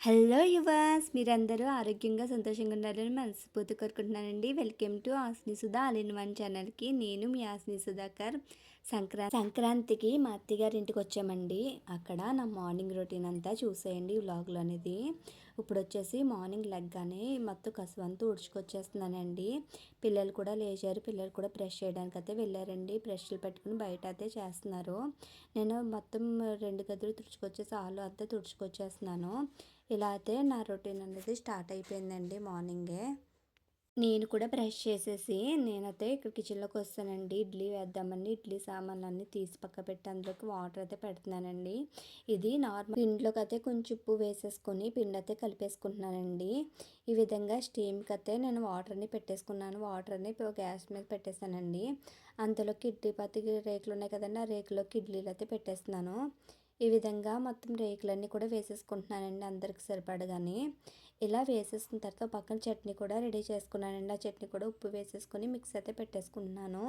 Hello యువాస్ మీరందరూ ఆరోగ్యంగా సంతోషంగా ఉన్నారని మనస్ఫూర్తి కోరుకుంటున్నానండి. Welcome to Asni Sudha all in one ఛానల్కి. నేను మీ ఆస్ని సుధాకర్. సంక్రాంతి సంక్రాంతికి మా అత్తగారి ఇంటికి వచ్చామండి. అక్కడ నా మార్నింగ్ రొటీన్ అంతా చూసేయండి వ్లాగ్లో అనేది. ఇప్పుడు వచ్చేసి మార్నింగ్ లెగ్గానే మొత్తం కసువంతా ఉడుచుకొచ్చేస్తున్నానండి పిల్లలు కూడా లేచారు. పిల్లలు కూడా బ్రష్ చేయడానికి అయితే వెళ్ళారండి. బ్రష్లు పెట్టుకుని బయట అయితే చేస్తున్నారు. నేను మొత్తం రెండు గదులు తుడుచుకొచ్చేసి ఆలు అంతా తుడుచుకొచ్చేస్తున్నాను. ఇలా అయితే నా రొటీన్ అనేది స్టార్ట్ అయిపోయిందండి మార్నింగే. నేను కూడా బ్రష్ చేసేసి నేనైతే ఇక్కడ కిచెన్లోకి వస్తానండి. ఇడ్లీ వేద్దామని ఇడ్లీ సామాన్లు అన్నీ తీసి పక్క పెట్టి అందులోకి వాటర్ అయితే పెడుతున్నానండి. ఇది నార్మల్ పిండిలోకి అయితే కొంచెం ఉప్పు వేసేసుకొని పిండి అయితే కలిపేసుకుంటున్నానండి. ఈ విధంగా స్టీమ్కి అయితే నేను వాటర్ని పెట్టేసుకున్నాను. వాటర్ని గ్యాస్ మీద పెట్టేశానండి. అంతలోకి ఇడ్లీ పత్తి రేకులు ఉన్నాయి కదండి ఆ రేకులోకి ఇడ్లీలు అయితే పెట్టేస్తున్నాను. ఈ విధంగా మొత్తం రేకులన్నీ కూడా వేసేసుకుంటున్నానండి అందరికి సరిపడగాని. ఇలా వేసేసుకున్న తర్వాత పక్కన చట్నీ కూడా రెడీ చేసుకున్నానండి. ఆ చట్నీ కూడా ఉప్పు వేసేసుకొని మిక్స్ అయితే పెట్టేసుకుంటున్నాను.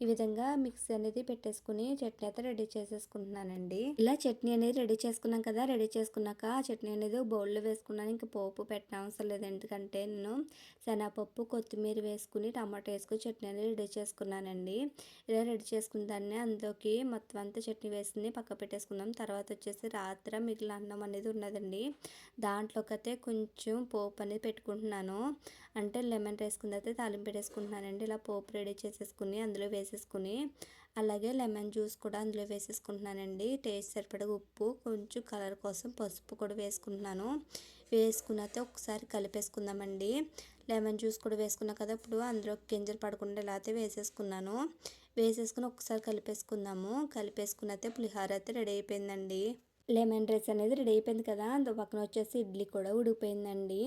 ఈ విధంగా మిక్స్ అనేది పెట్టేసుకుని చట్నీ అయితే రెడీ చేసేసుకుంటున్నానండి. ఇలా చట్నీ అనేది రెడీ చేసుకున్నాం కదా రెడీ చేసుకున్నాక ఆ చట్నీ అనేది బౌల్లో వేసుకున్నాను. ఇంకా పోపు పెట్టిన అవసరం లేదు. ఎందుకంటే నేను శనగపప్పు కొత్తిమీర వేసుకుని టమాటో వేసుకుని చట్నీ అనేది రెడీ చేసుకున్నానండి. ఇలా రెడీ చేసుకున్న దాన్ని అందులోకి మొత్తం అంతా చట్నీ వేసుకుని పక్క పెట్టేసుకున్నాం తర్వాత వచ్చేసి రాత్రి మిగిలిన అన్నం అనేది ఉన్నదండి. దాంట్లోకి అయితే కొంచెం పోపు అనేది పెట్టుకుంటున్నాను. అంటే లెమన్ వేసుకుని అయితే తాలింపు పెట్టేసుకుంటున్నానండి ఇలా పోపు రెడీ చేసేసుకుని అందులో వేసేసుకుని అలాగే లెమన్ జ్యూస్ కూడా అందులో వేసేసుకుంటున్నానండి. టేస్ట్ సరిపడా ఉప్పు కొంచెం కలర్ కోసం పసుపు కూడా వేసుకుంటున్నాను. వేసుకున్నతే ఒకసారి కలిపేసుకుందామండి. లెమన్ జ్యూస్ కూడా వేసుకున్నా కదా ఇప్పుడు అందులో గింజలు పడకుండా ఇలా అయితే వేసేసుకున్నాను. వేసేసుకుని ఒకసారి కలిపేసుకుందాము. కలిపేసుకున్నతే పులిహార అయితే రెడీ అయిపోయిందండి. లెమన్ రైస్ అనేది రెడీ అయిపోయింది కదా అందు పక్కన వచ్చేసి ఇడ్లీ కూడా ఉడికిపోయిందండి.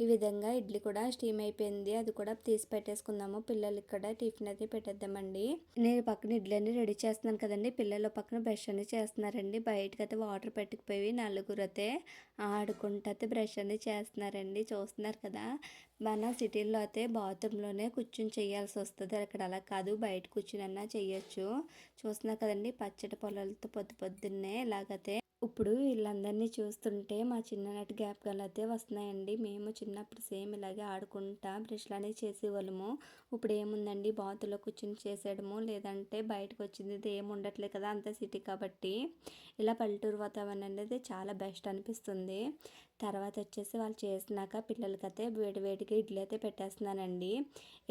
ఈ విధంగా ఇడ్లీ కూడా స్టీమ్ అయిపోయింది. అది కూడా తీసి పెట్టేసుకుందాము. పిల్లలు ఇక్కడ టిఫిన్ అయితే పెట్టేద్దామండి. నేను పక్కన ఇడ్లీ అన్ని రెడీ చేస్తున్నాను కదండి. పిల్లలు పక్కన బ్రష్ అన్ని చేస్తున్నారండి. బయటకు అయితే వాటర్ పెట్టుకుపోయి నలుగురు అయితే ఆడుకుంటూ అయితే బ్రష్ అనేది చేస్తున్నారండి. చూస్తున్నారు కదా. మన సిటీల్లో అయితే బాత్రూంలోనే కూర్చుని చేయాల్సి వస్తుంది. అక్కడ అలా కాదు. బయట కూర్చునన్నా చేయొచ్చు. చూస్తున్నారు కదండి. పచ్చడి పొలాలతో పొద్దు పొద్దున్నే ఇలాగైతే. ఇప్పుడు వీళ్ళందరినీ చూస్తుంటే మా చిన్ననాటి జ్ఞాపకాలు అయితే వస్తున్నాయండి. మేము చిన్నప్పుడు సేమ్ ఇలాగే ఆడుకుంటా బ్రష్లు అనేవి చేసేవాళ్ళము. ఇప్పుడు ఏముందండి? బాతులో కూర్చుని చేసేయడము లేదంటే బయటకు వచ్చింది ఏమి ఉండట్లేదు కదా అంత సిటీ కాబట్టి. ఇలా పల్లెటూరు వాతావరణం అనేది చాలా బెస్ట్ అనిపిస్తుంది. తర్వాత వచ్చేసి వాళ్ళు చేసినాక పిల్లలకైతే వేడి వేడిగా ఇడ్లీ అయితే పెట్టేస్తున్నానండి.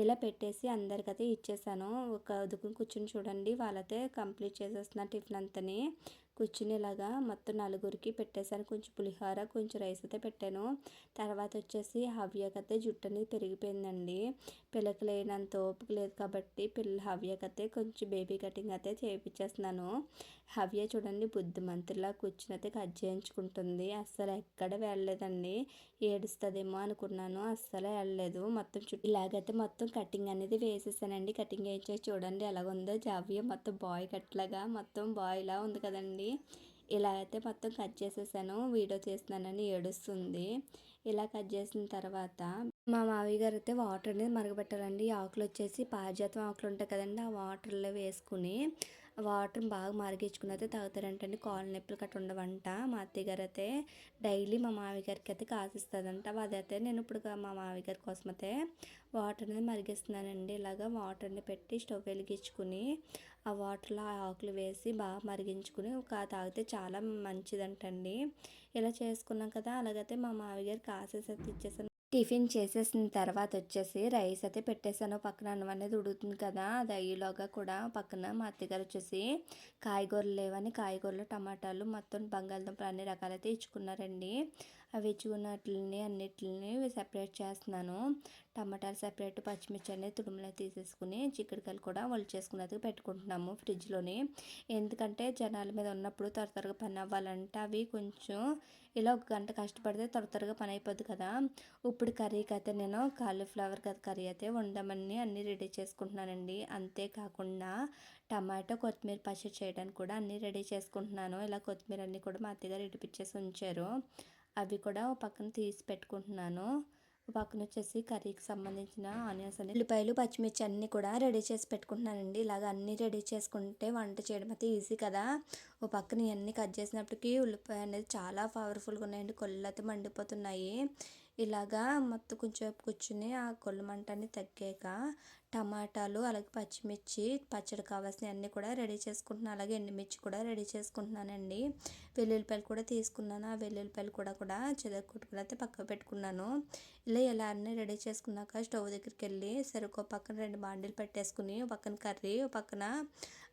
ఇలా పెట్టేసి అందరికైతే ఇచ్చేసాను. ఒక దుక్కుని కూర్చుని చూడండి వాళ్ళైతే కంప్లీట్ చేసేస్తున్నారు టిఫిన్ అంతని. కూర్చునేలాగా మొత్తం నలుగురికి పెట్టేశాను. కొంచెం పులిహోర కొంచెం రైస్ అయితే పెట్టాను. తర్వాత వచ్చేసి హవ్యకైతే జుట్టు అనేది పెరిగిపోయిందండి. పిల్లకి లేనంత ఓపిక లేదు కాబట్టి పిల్ల హవ్యకైతే కొంచెం బేబీ కటింగ్ అయితే చేయించేస్తున్నాను హవ్య చూడండి బుద్ధిమంతులా కూర్చుని అయితే కట్ చేయించుకుంటుంది అస్సలు ఎక్కడ వెళ్ళలేదండి. ఏడుస్తుందేమో అనుకున్నాను. అస్సలు వెళ్ళలేదు మొత్తం చుట్టూ ఇలాగైతే మొత్తం కటింగ్ అనేది వేసేసానండి. కటింగ్ వేయించేసి చూడండి ఎలాగుందో. జావ్య మొత్తం బాయ్ కట్లాగా మొత్తం బాయ్లా ఉంది కదండి. ఇలా అయితే మొత్తం కట్ చేసేసాను. వీడియో చేస్తున్నానని ఏడుస్తుంది. ఇలా కట్ చేసిన తర్వాత మా మావయ్య గారు అయితే వాటర్ అనేది మరగబెట్టాలండి ఆకులు వచ్చేసి పారిజాతం ఆకులు ఉంటాయి కదండి. ఆ వాటర్లో వేసుకుని వాటర్ బాగా మరిగించుకుని అయితే తాగుతారంటండి. కాళ్ళ నొప్పులు కట్ట ఉండవంట. మా అత్తయ్య గారు అయితే డైలీ మా మామయ్య గారికి అయితే కాసిస్తుందంట. అదైతే నేను ఇప్పుడు మా మామయ్య గారి కోసం అయితే వాటర్ అనేది మరిగిస్తున్నానండి. ఇలాగా వాటర్ని పెట్టి స్టవ్ వెలిగించుకుని ఆ వాటర్లో ఆ ఆకులు వేసి బాగా మరిగించుకుని ఒక తాగితే చాలా మంచిదంటండి. ఇలా చేసుకున్నాం కదా అలాగైతే మా మామయ్య గారు కాసేసి ఇచ్చేసాను టిఫిన్ చేసేసిన తర్వాత వచ్చేసి రైస్ అయితే పెట్టేశాను. పక్కన అన్నం అనేది ఉడుకుతుంది కదా అది అయ్యేలోగా కూడా పక్కన మా అత్తగారు వచ్చేసి కాయగూరలు లేవని కాయగూరలు టమాటాలు మొత్తం బంగాళదుంపలు అన్ని రకాలైతే ఇచ్చుకున్నారండి. అవి ఇచ్చుకున్నట్లని అన్నిటిని సెపరేట్ చేస్తున్నాను. టమాటాలు సెపరేట్ పచ్చిమిర్చి అనేది తుడుములో తీసేసుకుని చిక్కడికాయలు కూడా ఒళ్ళు చేసుకున్నది పెట్టుకుంటున్నాము ఫ్రిడ్జ్లోని. ఎందుకంటే జనాల మీద ఉన్నప్పుడు త్వర త్వరగా పని అవ్వాలంటే అవి కొంచెం ఇలా ఒక గంట కష్టపడితే త్వర త్వరగా పని అయిపోద్ది కదా. ఇప్పుడు కర్రీకి అయితే నేను కాలీఫ్లవర్ కర్రీ అయితే వండమని అన్నీ రెడీ చేసుకుంటున్నానండి. అంతేకాకుండా టమాటో కొత్తిమీర పచ్చడి చేయడానికి కూడా అన్నీ రెడీ చేసుకుంటున్నాను. ఇలా కొత్తిమీర అన్నీ కూడా మా అత్తగారు ఇడిపించేసి ఉంచారు. అవి కూడా పక్కన తీసి పెట్టుకుంటున్నాను. పక్కన వచ్చేసి కర్రీకి సంబంధించిన ఆనియన్స్ అన్ని ఉల్లిపాయలు పచ్చిమిర్చి అన్నీ కూడా రెడీ చేసి పెట్టుకుంటున్నానండి. ఇలాగ అన్నీ రెడీ చేసుకుంటే వంట చేయడం అయితే ఈజీ కదా. ఓ పక్కన ఇవన్నీ కట్ చేసినప్పటికీ ఉల్లిపాయ అనేది చాలా పవర్ఫుల్గా ఉన్నాయండి. కొళ్ళు అయితే మండిపోతున్నాయి. ఇలాగా మొత్తం కొంచెం కూర్చుని ఆ కొళ్ళు మంట అనేది తగ్గాక టమాటాలు అలాగే పచ్చిమిర్చి పచ్చడి కావాల్సిన అన్నీ కూడా రెడీ చేసుకుంటున్నాను అలాగే ఎండుమిర్చి కూడా రెడీ చేసుకుంటున్నానండి. వెల్లుల్లిపాయలు కూడా తీసుకున్నాను. ఆ వెల్లుల్లిపాయలు కూడా కూడా చెదగొట్టుకుని అయితే పక్కకు పెట్టుకున్నాను. ఇలా ఇలా అన్నీ రెడీ చేసుకున్నాక స్టవ్ దగ్గరికి వెళ్ళి సరుకు పక్కన రెండు బాండీలు పెట్టేసుకుని పక్కన కర్రీ పక్కన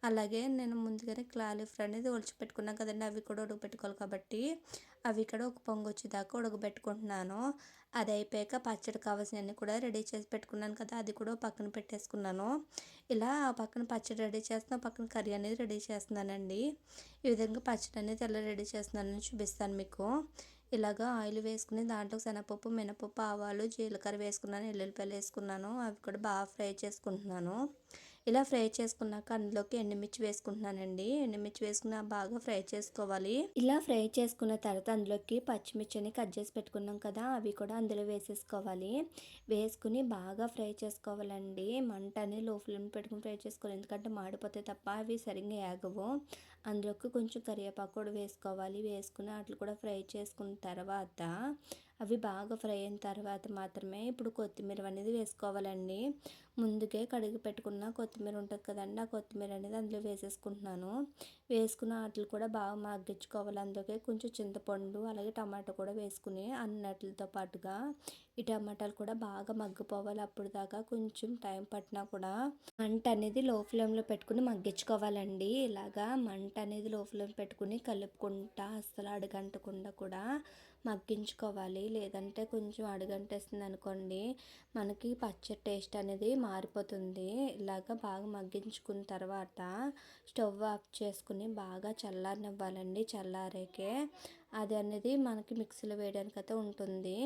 అలాగే నేను ముందుగానే క్లాలిఫ్లవర్ అనేది ఒలిచి పెట్టుకున్నాను కదండి. అవి కూడా ఉడకబెట్టుకోవాలి కాబట్టి అవి ఇక్కడ ఒక పొంగు వచ్చేదాకా ఉడకబెట్టుకుంటున్నాను. అది అయిపోయాక పచ్చడి కావాల్సినవన్నీ కూడా రెడీ చేసి పెట్టుకున్నాను కదా అది కూడా పక్కన పెట్టేసుకున్నాను. ఇలా పక్కన పచ్చడి రెడీ చేస్తున్నా పక్కన కర్రీ అనేది రెడీ చేస్తున్నానండి. ఈ విధంగా పచ్చడి అనేది ఎలా రెడీ చేస్తున్నానని చూపిస్తాను మీకు. ఇలాగా ఆయిల్ వేసుకుని దాంట్లో శనగపప్పు మినపప్పు ఆవాలు జీలకర్ర వేసుకున్నాను ఎల్లుల్లిపాయలు వేసుకున్నాను అవి కూడా బాగా ఫ్రై చేసుకుంటున్నాను. ఇలా ఫ్రై చేసుకున్నాక అందులోకి ఎండుమిర్చి వేసుకుంటున్నానండి. ఎండుమిర్చి వేసుకున్న బాగా ఫ్రై చేసుకోవాలి. ఇలా ఫ్రై చేసుకున్న తర్వాత అందులోకి పచ్చిమిర్చిని కట్ చేసి పెట్టుకున్నాం కదా అవి కూడా అందులో వేసేసుకోవాలి. వేసుకుని బాగా ఫ్రై చేసుకోవాలండి. మంటని లో ఫ్లేమ్ పెట్టుకుని ఫ్రై చేసుకోవాలి. ఎందుకంటే మాడిపోతే తప్ప అవి సరిగ్గా ఏగవు. అందులోకి కొంచెం కరివేపాకు కూడా వేసుకోవాలి. వేసుకుని అట్లు కూడా ఫ్రై చేసుకున్న తర్వాత అవి బాగా ఫ్రై అయిన తర్వాత మాత్రమే ఇప్పుడు కొత్తిమీర అనేది వేసుకోవాలండి. ముందుకే కడిగి పెట్టుకున్న కొత్తిమీర ఉంటుంది కదండి ఆ కొత్తిమీర అనేది అందులో వేసేసుకుంటున్నాను. వేసుకున్న వాటిని కూడా బాగా మగ్గించుకోవాలి. అందులోకి కొంచెం చింతపండు అలాగే టమాటా కూడా వేసుకుని అన్నట్లతో పాటుగా ఈ టమాటాలు కూడా బాగా మగ్గిపోవాలి. అప్పుడు దాకా కొంచెం టైం పట్టినా కూడా మంట అనేది లో ఫ్లేమ్లో పెట్టుకుని మగ్గించుకోవాలండి. ఇలాగా మంట అనేది లో ఫ్లేమ్ పెట్టుకుని కలుపుకుంటా అస్సలు అడగంటకుండా కూడా మగ్గించుకోవాలి. లేదంటే కొంచెం అడుగంటేస్తుంది అనుకోండి మనకి పచ్చడి టేస్ట్ అనేది మారిపోతుంది. ఇలాగ బాగా మగ్గించుకున్న తర్వాత స్టవ్ ఆఫ్ చేసుకుని బాగా చల్లారనివ్వాలండి చల్లారేకే. అది అనేది మనకి మిక్సీలో వేయడానికి అయితే ఉంటుంది.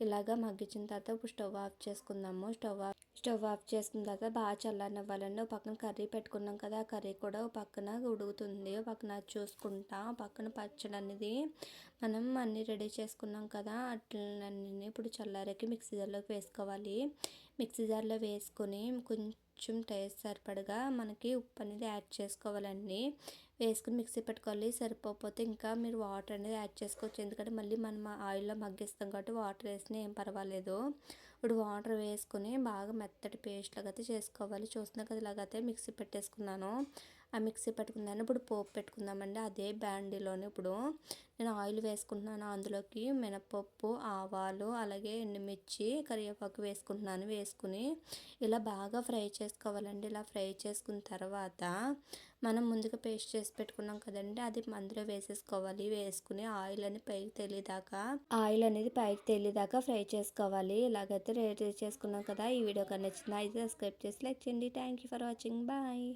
ఇలాగ మగ్గించిన తర్వాత ఇప్పుడు స్టవ్ ఆఫ్ చేసుకుందాము. స్టవ్ ఆఫ్ స్టవ్ ఆఫ్ చేసుకున్న తర్వాత బాగా చల్లనివ్వాలండి ఒక పక్కన కర్రీ పెట్టుకున్నాం కదా ఆ కర్రీ కూడా ఒక పక్కన ఉడుకుతుంది. ఒక పక్కన చూసుకుంటా పక్కన పచ్చడి అనేది మనం అన్నీ రెడీ చేసుకున్నాం కదా అట్లన్నీ ఇప్పుడు చల్లారకి మిక్సీ జార్లోకి వేసుకోవాలి. మిక్సీ జార్లో వేసుకొని కొంచెం టేస్ట్ సరిపడగా మనకి ఉప్పు అనేది యాడ్ చేసుకోవాలండి. వేసుకుని మిక్సీ పెట్టుకోవాలి. సరిపోతే ఇంకా మీరు వాటర్ అనేది యాడ్ చేసుకోవచ్చు. ఎందుకంటే మళ్ళీ మనం ఆయిల్లో మగ్గిస్తాం కాబట్టి వాటర్ వేసినా ఏం పర్వాలేదు. ఇప్పుడు వాటర్ వేసుకుని బాగా మెత్తటి పేస్ట్ లాగా అయితే చేసుకోవాలి. చూస్తున్నా కదా ఇలాగైతే మిక్సీ పెట్టేసుకున్నాను. ఆ మిక్సీ పెట్టుకున్నాను ఇప్పుడు పోపు పెట్టుకుందామండి. అదే బ్యాండీలోనే ఇప్పుడు నేను ఆయిల్ వేసుకుంటున్నాను. అందులోకి మినపప్పు ఆవాలు అలాగే ఎండుమిర్చి కరివేపాకు వేసుకుంటున్నాను. వేసుకుని ఇలా బాగా ఫ్రై చేసుకోవాలండి. ఇలా ఫ్రై చేసుకున్న తర్వాత మనం ముందుగా పేస్ట్ చేసి పెట్టుకున్నాం కదండి. అది అందులో వేసేసుకోవాలి. వేసుకుని ఆయిల్ అని పైకి తెలియదాకా ఆయిల్ అనేది పైకి తెలియదాకా ఫ్రై చేసుకోవాలి. ఇలాగైతే రెడీ చేసుకున్నాం కదా. ఈ వీడియో కన్నా నచ్చిందా అయితే సబ్స్క్రైబ్ చేసి లైక్ చేయండి. Thank you for watching bye